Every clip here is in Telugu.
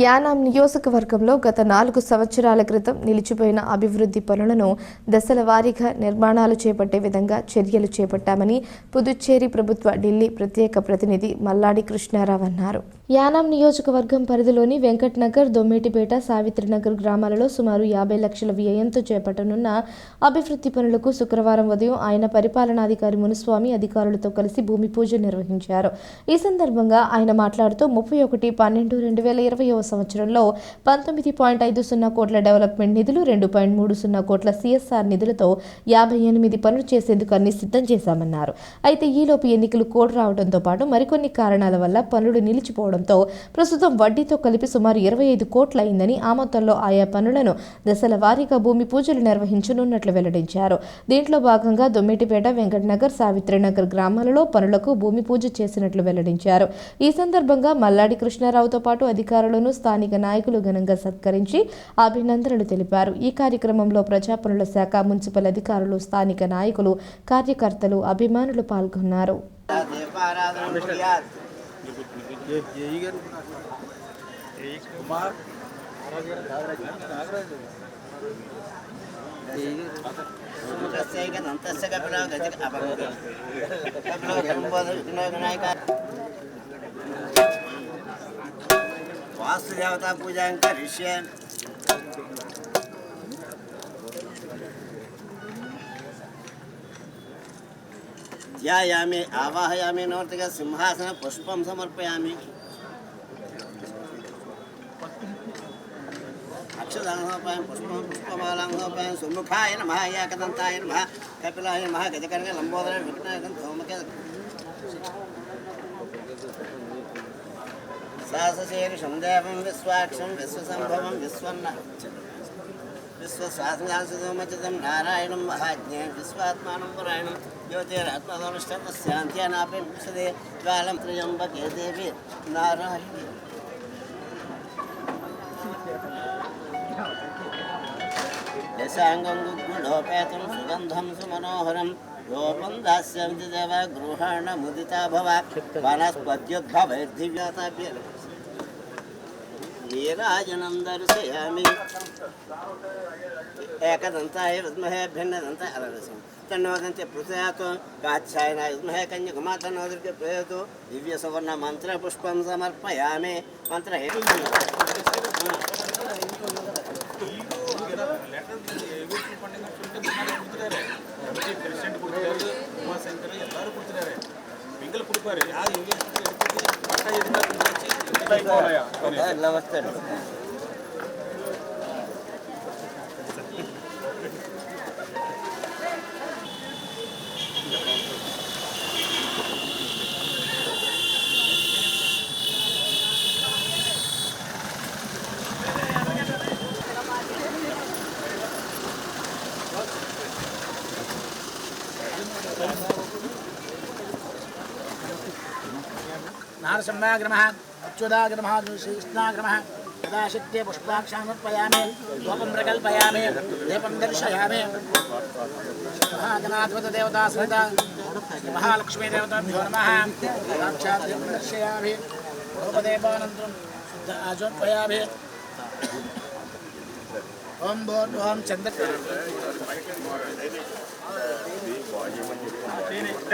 యానాం నియోజకవర్గంలో గత నాలుగు సంవత్సరాల క్రితం నిలిచిపోయిన అభివృద్ధి పనులను దశల వారీగా నిర్మాణాలు చేపట్టే విధంగా చర్యలు చేపట్టామని పుదుచ్చేరి ప్రభుత్వ ఢిల్లీ ప్రత్యేక ప్రతినిధి మల్లాడి కృష్ణారావు అన్నారు. యానాం నియోజకవర్గం పరిధిలోని వెంకట్నగర్ దొమ్మిటిపేట దొమ్మేటిపేట సావిత్రినగర్ గ్రామాలలో సుమారు యాభై లక్షల వ్యయంతో చేపట్టనున్న అభివృద్ధి పనులకు శుక్రవారం ఉదయం ఆయన పరిపాలనాధికారి మునుస్వామి అధికారులతో కలిసి భూమి పూజ నిర్వహించారు. ఈ సందర్భంగా ఆయన మాట్లాడుతూ ముప్పై ఒకటి పన్నెండు రెండు వేల ఇరవైవ సంవత్సరంలో పంతొమ్మిది పాయింట్ ఐదు సున్నా కోట్ల డెవలప్మెంట్ నిధులు రెండు పాయింట్ మూడు సున్నా కోట్ల సిఎస్ఆర్ నిధులతో యాభై ఎనిమిది పనులు చేసేందుకు అన్ని సిద్ధం చేశామన్నారు. అయితే ఈలోపు ఎన్నికలు కోడ్ రావడంతో పాటు మరికొన్ని కారణాల వల్ల పనులు నిలిచిపోవడం నిలిచిపోవడంతో ప్రస్తుతం వడ్డీతో కలిపి సుమారు ఇరవై ఐదు కోట్లయిందని ఆమతంలో ఆ మొత్తంలో ఆయా పనులను దశల వారీగా భూమి పూజలు నిర్వహించనున్నట్లు వెల్లడించారు. దీంట్లో భాగంగా దొమ్మిటిపేట వెంకటనగర్ సావిత్రినగర్ గ్రామాలలో పనులకు భూమి పూజ చేసినట్లు వెల్లడించారు. ఈ సందర్భంగా మల్లాడి కృష్ణారావుతో పాటు అధికారులను స్థానిక నాయకులు ఘనంగా సత్కరించి అభినందనలు తెలిపారు. ఈ కార్యక్రమంలో ప్రజాపనుల శాఖ మున్సిపల్ అధికారులు స్థానిక నాయకులు కార్యకర్తలు అభిమానులు పాల్గొన్నారు. ఏఈ గారు సూర్యస్యైకదంతస్య కపిలో గజ అపగో కపిలో ధర్మబోధ విఘ్నో వినాయక ధ్యాయామి ఆవాహయామి నోర్తిగా సింహాసన పుష్పం సమర్పయామి అక్షదానోపాయం పుష్పం పుష్పమాలాంగోపాయం సుముఖాయ నమ ఏకదంతాయ నమ కపిలాయ నమ గజకర్గ లంబోదర విఘ్నాయకం ధూమకే సాహశీర్షం దేవం విశ్వాక్షం విశ్వసంభవం విశ్వన్న విశ్వశాసనాసుమచితం నారాయణం మహాజ్ఞే విశ్వాత్మానం పురాయణం జ్యోతిరాత్మదనుష్ఠాంత్యానాపి విశదే జ్వాలం త్రియంబకే దేవి నారాయణి దశాంగం గుగ్గుడోపేతం సుగంధం సుమనోహరం రూపం దాస్యంతి దేవ గృహాణ ముదితా భవ వనస్పత్యుద్భవైర్దివ్యాతాభ్య నీరాజనం దర్శయామి ఏకదంతాయ విద్మహే భిన్నదంతాయ అలరసం తన్నోదంతే పృథయాతో కాచ్యాయనాయ విద్మహే కన్యకుమా తన్నోదరికి ప్రయోతో దివ్య సువర్ణ మంత్ర పుష్పం సమర్పయామి మంత్ర ಪ್ರೆಸಿಡೆಂಟ್ ಕೊಡ್ತಿದ್ದಾರೆ ಉಮಾಶಂಕರ್ ಎಲ್ಲರೂ ಕೊಡ್ತಿದ್ದಾರೆ ಬೆಂಗಲ್ ಕೊಡ್ತಾರೆ ಯಾರು ಹಿಂಗೆ नमस्ते oh, ప్రసన్నాగ్రమ అచ్యుదాగ్రమ శ్రీకృష్ణాగ్రమ యథాశక్తే పుష్పాక్షానుత్పయామి ధూపం ప్రకల్పయామి. దీపం దర్శయామి. మహాగణాధిపతదేవతా సహిత మహాలక్ష్మీదేవతాభ్యో నమ. సాక్షాత్ దీపం దర్శయామి. రూపదేపానంతరం శుద్ధ ఆజోత్పయామి ఓం భోర్ ఓం చంద్ర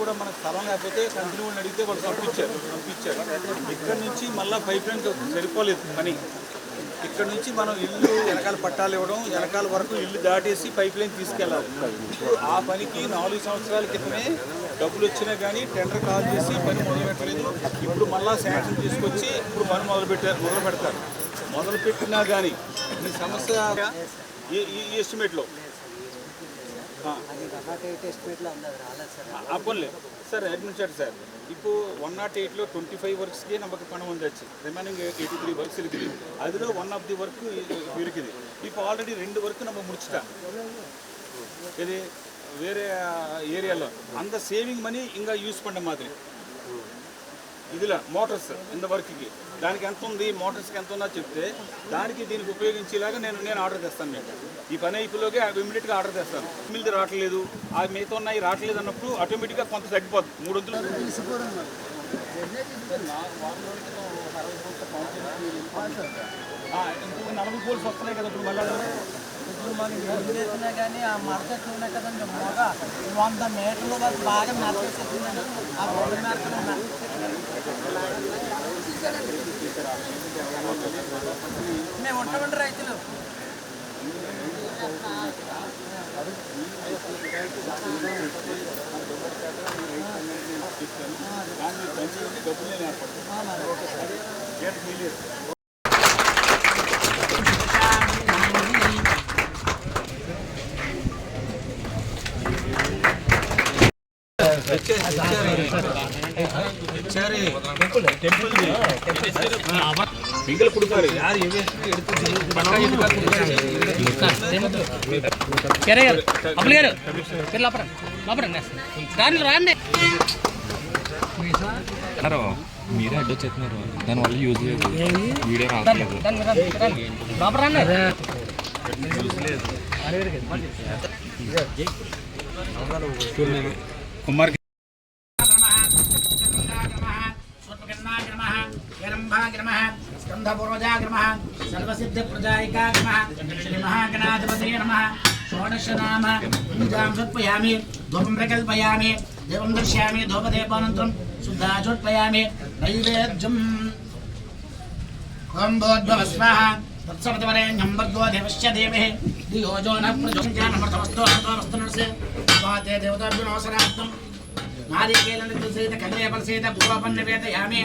కూడా మనకు స్థలం లేకపోతే కంపెనీ అడిగితే వాళ్ళు పంపించారు పంపించారు. ఇక్కడ నుంచి మళ్ళీ పైప్ లైన్ సరిపోలేదు పని. ఇక్కడ నుంచి మనం ఇల్లు వెనకాల పట్టాలు ఇవ్వడం వెనకాల వరకు ఇల్లు దాటేసి పైప్ లైన్ తీసుకెళ్ళాలి. ఆ పనికి నాలుగు సంవత్సరాల క్రితమే డబ్బులు వచ్చినా కానీ టెండర్ కాల్ చేసి పని మొదలుపెట్టలేదు ఇప్పుడు మళ్ళీ శాంక్షన్ తీసుకొచ్చి ఇప్పుడు పని మొదలు పెట్టారు మొదలు పెడతారు. మొదలు పెట్టినా కానీ ఈ సమస్య ఈ ఎస్టిమేట్లో அப்போல்ல சார் அட்மினிஸ்ட்ரேட் சார் இப்போ ஒன் நாட் எயிட்டில் டுவெண்ட்டி ஃபைவ் ஒர்க்ஸ்க்கே நமக்கு பணம் வந்தாச்சு ரிமைனிங் எயிட்டி த்ரீ ஒர்க்ஸ் இருக்குது அதில் ஒன் ஆஃப் தி ஒர்க் இருக்குது இப்போ ஆல்ரெடி ரெண்டு ஒர்க்கு நம்ம முடிச்சிட்டோம் ఇది వేరే ఏరియాలో అంత సేవింగ్ మనీ ఇంకా యూస్ పండ మాదిరి ఇదిలా మోటార్స్ ఇంత వర్క్కి. దానికి ఎంత ఉంది మోటార్స్కి ఎంత ఉందో చెప్తే దానికి దీనికి ఉపయోగించేలాగా నేను నేను ఆర్డర్ తెస్తాను మీకు. ఈ పని అయిపోలోకి ఇమీడియట్గా ఆర్డర్ తెస్తాను. మిల్ది రావట్లేదు ఆ మిగతా ఉన్నాయి రావట్లేదు అన్నప్పుడు ఆటోమేటిక్గా కొంత తగ్గిపోతుంది మూడు వందలు. ఇంకో నలభై పోల్స్ వస్తున్నాయి కదా ఇప్పుడు మళ్ళీ. చేసినా కానీ ఆ మడతట్లు ఉన్నాయి కదండి? మొగ. వంద మీటర్లు బాగా నడిచేసేసిందండి ఆ రెండు మీటర్లు ఉన్నాయి మేము ఉంటామండి రైతులు. డబ్బులు నేను ఏర్పడతాను గేట్ క్లియర్ ఒకసారి పింగల్ கொடுப்பாரு யார் కెరయర్ అప్పులు గారు మీరు మీరే అడ్డు వచ్చేస్తున్నారు దానివల్ల యూజ్ వీడియో రావట్లేదు కుమార్ गन्धपूर्वजाग्रमः सर्वसिद्धप्रजायिकाग्रमः श्रीमहागणाधिपतये नमः। षोडश नाम पूजां सत्पयामि धूपं प्रकल्पयामि, देवं दर्शयामि धूपदेवानन्तरं शुद्धाचोत्पयामि नैवेद्यं कोम्बोद्भवस्वाः तत्सर्वरेण्यं वर्गो देवस्य देवेः। दियोजो न प्रजोजानमर्थवस्तो हतोरस्तनस्य स्वाते देवताभ्युनोसनार्थं नारिकेलनिर्देशित कलये परिसेत पूर्वपन्नवेदयामि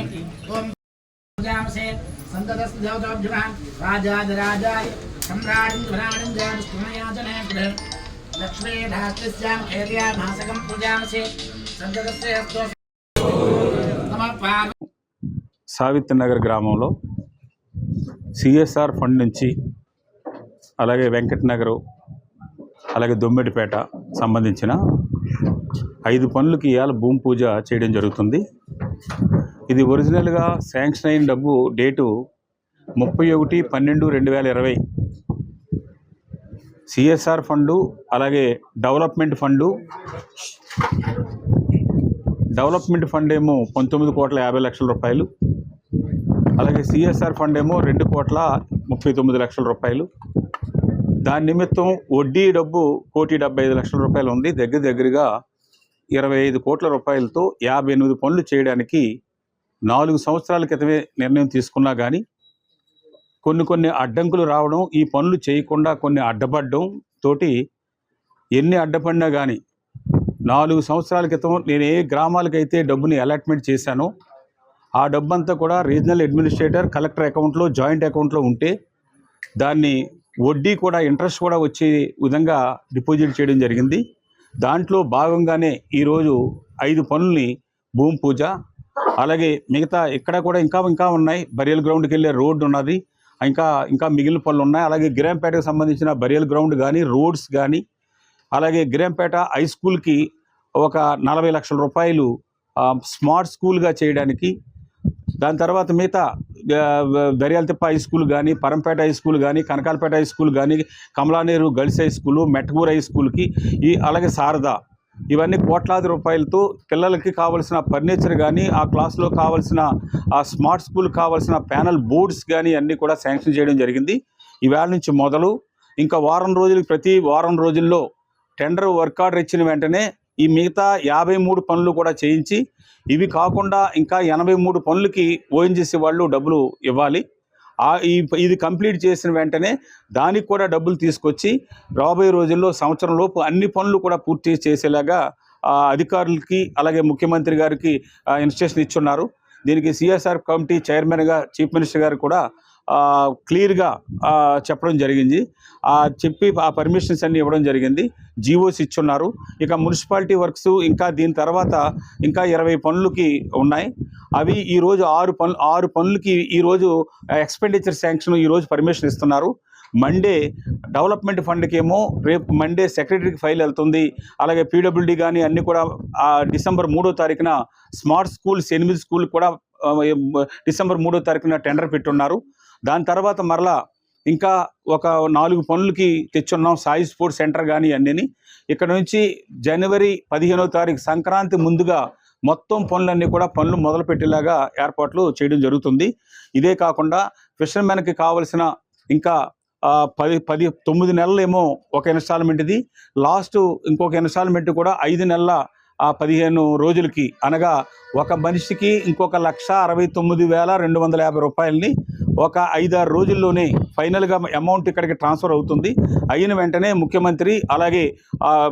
ओम पूजामसे రాజాదిరాజాయ లక్ష్మీ ఖేర్యా సావిత్రి నగర్ గ్రామంలో సిఎస్ఆర్ ఫండ్ నుంచి అలాగే వెంకటనగరు అలాగే దొమ్మిడిపేట సంబంధించిన ఐదు పనులకి ఇవాళ భూమి పూజ చేయడం జరుగుతుంది. ఇది ఒరిజినల్గా శాంక్షన్ అయిన డబ్బు డేటు ముప్పై ఒకటి పన్నెండు రెండు వేల ఇరవై. సిఎస్ఆర్ ఫండు అలాగే డెవలప్మెంట్ ఫండు. డెవలప్మెంట్ ఫండ్ ఏమో పంతొమ్మిది కోట్ల యాభై లక్షల రూపాయలు. అలాగే సిఎస్ఆర్ ఫండ్ ఏమో రెండు కోట్ల ముప్పై తొమ్మిది లక్షల రూపాయలు. దాని నిమిత్తం వడ్డీ డబ్బు కోటి డెబ్బై ఐదు లక్షల రూపాయలు ఉంది. దగ్గర దగ్గరగా ఇరవై ఐదు కోట్ల రూపాయలతో యాభై ఎనిమిది పనులు చేయడానికి నాలుగు సంవత్సరాల క్రితమే నిర్ణయం తీసుకున్నా కానీ కొన్ని కొన్ని అడ్డంకులు రావడం ఈ పనులు చేయకుండా కొన్ని అడ్డపడడం తోటి ఎన్ని అడ్డపడినా కానీ నాలుగు సంవత్సరాల క్రితం నేను ఏ గ్రామాలకైతే డబ్బుని అలాట్మెంట్ చేశానో ఆ డబ్బంతా కూడా రీజనల్ అడ్మినిస్ట్రేటర్ కలెక్టర్ అకౌంట్లో జాయింట్ అకౌంట్లో ఉంటే దాన్ని వడ్డీ కూడా ఇంట్రెస్ట్ కూడా వచ్చే విధంగా డిపాజిట్ చేయడం జరిగింది. దాంట్లో భాగంగానే ఈరోజు ఐదు పనుల్ని భూమి పూజ అలాగే మిగతా ఇక్కడ కూడా ఇంకా ఇంకా ఉన్నాయి. బరియల్ గ్రౌండ్కి వెళ్ళే రోడ్డు ఉన్నది. ఇంకా ఇంకా మిగిలిన పనులు ఉన్నాయి. అలాగే గిరంపేటకు సంబంధించిన బరియల్ గ్రౌండ్ కానీ రోడ్స్ కానీ అలాగే గిరంపేట హై స్కూల్కి ఒక నలభై లక్షల రూపాయలు స్మార్ట్ స్కూల్గా చేయడానికి దాని తర్వాత మిగతా దర్యాలతిప్ప హై స్కూల్ కానీ పరంపేట హై స్కూల్ కానీ కనకాలపేట హై స్కూల్ కానీ Kamalaneru girls high school Mettagura high స్కూల్కి ఈ అలాగే శారదా ఇవన్నీ కోట్లాది రూపాయలతో పిల్లలకి కావాల్సిన ఫర్నిచర్ కానీ ఆ క్లాస్లో కావాల్సిన ఆ స్మార్ట్ స్కూల్ కావాల్సిన ప్యానల్ బోర్డ్స్ కానీ అన్నీ కూడా శాంక్షన్ చేయడం జరిగింది. ఈవేళ నుంచి మొదలు. ఇంకా వారం రోజులు ప్రతి వారం రోజుల్లో టెండర్ వర్క్ ఆర్డర్ ఇచ్చిన వెంటనే ఈ మిగతా యాభై మూడు పనులు కూడా చేయించి ఇవి కాకుండా ఇంకా ఎనభై మూడు పనులకి ఓఎన్జీసీ వాళ్ళు డబ్బులు ఇవ్వాలి. ఇది కంప్లీట్ చేసిన వెంటనే దానికి కూడా డబ్బులు తీసుకొచ్చి రాబోయే రోజుల్లో సంవత్సరం లోపు అన్ని పనులు కూడా పూర్తి చేసేలాగా అధికారులకి అలాగే ముఖ్యమంత్రి గారికి ఇన్స్ట్రక్షన్ ఇచ్చున్నారు. దీనికి సిఎస్ఆర్ కమిటీ చైర్మన్గా చీఫ్ మినిస్టర్ గారు కూడా క్లియర్గా చెప్పడం జరిగింది. చెప్పి ఆ పర్మిషన్స్ అన్ని ఇవ్వడం జరిగింది. జీవోస్ ఇచ్చున్నారు. ఇక మున్సిపాలిటీ వర్క్స్ ఇంకా దీని తర్వాత ఇంకా ఇరవై పనులకి ఉన్నాయి. అవి ఈరోజు ఆరు పనులు ఆరు పనులకి ఈరోజు ఎక్స్పెండిచర్ శాంక్షన్ ఈరోజు పర్మిషన్ ఇస్తున్నారు. మండే డెవలప్మెంట్ ఫండ్కి ఏమో రేపు మండే సెక్రటరీకి ఫైల్ వెళ్తుంది. అలాగే పీడబ్ల్యూడి కానీ అన్నీ కూడా డిసెంబర్ మూడో తారీఖున స్మార్ట్ స్కూల్స్ ఎనిమిది స్కూల్ కూడా డిసెంబర్ మూడో తారీఖున టెండర్ పెట్టున్నారు. దాని తర్వాత మరలా ఇంకా ఒక నాలుగు పనులకి తెచ్చున్నాం సాయి స్పోర్ట్స్ సెంటర్ కానీ అన్నీ ఇక్కడ నుంచి జనవరి పదిహేనో తారీఖు సంక్రాంతి ముందుగా మొత్తం పనులన్నీ కూడా పనులు మొదలుపెట్టేలాగా ఏర్పాట్లు చేయడం జరుగుతుంది. ఇదే కాకుండా ఫిషర్మెన్కి కావలసిన ఇంకా పది పది తొమ్మిది నెలలేమో ఒక ఇన్స్టాల్మెంట్ ఇది లాస్ట్ ఇంకొక ఇన్స్టాల్మెంట్ కూడా ఐదు నెలల ఆ పదిహేను రోజులకి అనగా ఒక మనిషికి ఇంకొక లక్ష అరవై తొమ్మిది వేల రెండు వందల యాభై రూపాయలని ఒక ఐదారు రోజుల్లోనే ఫైనల్గా అమౌంట్ ఇక్కడికి ట్రాన్స్ఫర్ అవుతుంది. అయిన వెంటనే ముఖ్యమంత్రి అలాగే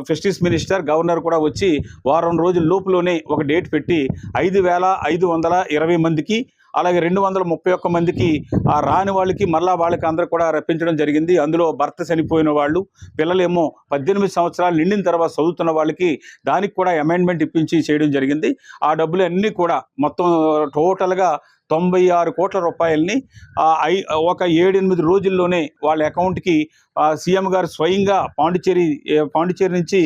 ఫెస్టిస్ మినిస్టర్ గవర్నర్ కూడా వచ్చి వారం రోజుల లోపులోనే ఒక డేట్ పెట్టి ఐదు వేల ఐదు వందల ఇరవై మందికి అలాగే రెండు వందల ముప్పై ఒక్క మందికి ఆ రాని వాళ్ళకి మళ్ళా వాళ్ళకి అందరూ కూడా రప్పించడం జరిగింది. అందులో భర్త చనిపోయిన వాళ్ళు పిల్లలేమో పద్దెనిమిది సంవత్సరాలు నిండిన తర్వాత చదువుతున్న వాళ్ళకి దానికి కూడా అమెండ్మెంట్ ఇప్పించి చేయడం జరిగింది. ఆ డబ్బులు అన్నీ కూడా మొత్తం టోటల్గా తొంభై ఆరు కోట్ల రూపాయలని ఐ ఒక ఏడెనిమిది రోజుల్లోనే వాళ్ళ అకౌంట్కి సీఎం గారు స్వయంగా పాండిచేరి పాండిచేరి నుంచి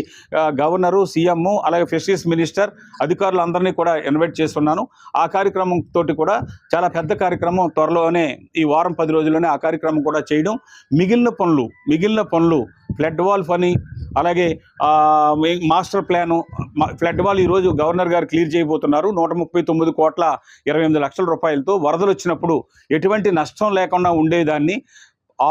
గవర్నరు సీఎం అలాగే ఫిషరీస్ మినిస్టర్ అధికారులందరినీ కూడా ఇన్వైట్ చేస్తున్నాను. ఆ కార్యక్రమం తోటి కూడా చాలా పెద్ద కార్యక్రమం త్వరలోనే ఈ వారం పది రోజుల్లోనే ఆ కార్యక్రమం కూడా చేయడం. మిగిలిన పనులు మిగిలిన పనులు ఫ్లడ్ వాల్ పని అలాగే మాస్టర్ ప్లాను మా- ఫ్లడ్ వాల్ ఈరోజు గవర్నర్ గారు క్లియర్ చేయబోతున్నారు. నూట ముప్పై తొమ్మిది కోట్ల ఇరవై ఎనిమిది లక్షల రూపాయలతో వరదలు వచ్చినప్పుడు ఎటువంటి నష్టం లేకుండా ఉండేదాన్ని.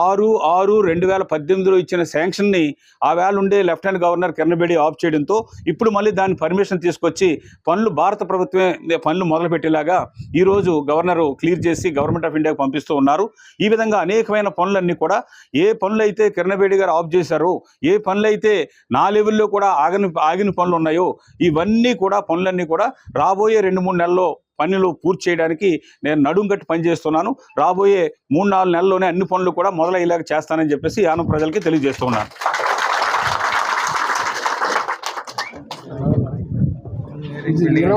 ఆరు ఆరు రెండు వేల పద్దెనిమిదిలో ఇచ్చిన శాంక్షన్ని ఆ వేళ ఉండే lieutenant governor Kiran Bedi off చేయడంతో ఇప్పుడు మళ్ళీ దాని పర్మిషన్ తీసుకొచ్చి పనులు భారత ప్రభుత్వమే పనులు మొదలుపెట్టేలాగా ఈరోజు గవర్నర్ క్లియర్ చేసి గవర్నమెంట్ ఆఫ్ ఇండియాకి పంపిస్తూ ఉన్నారు. ఈ విధంగా అనేకమైన పనులన్నీ కూడా ఏ పనులైతే కిరణ్ బేడి గారు ఆఫ్ చేశారో ఏ పనులైతే నా లెవెల్లో కూడా ఆగని ఆగిన పనులు ఉన్నాయో ఇవన్నీ కూడా పనులన్నీ కూడా రాబోయే రెండు మూడు నెలల్లో పనులు పూర్తి చేయడానికి నేను నడుం కట్టి పనిచేస్తున్నాను రాబోయే మూడు నాలుగు నెలల్లోనే అన్ని పనులు కూడా మొదలయ్యేలాగా చేస్తానని చెప్పేసి యానం ప్రజలకి తెలియజేస్తున్నాను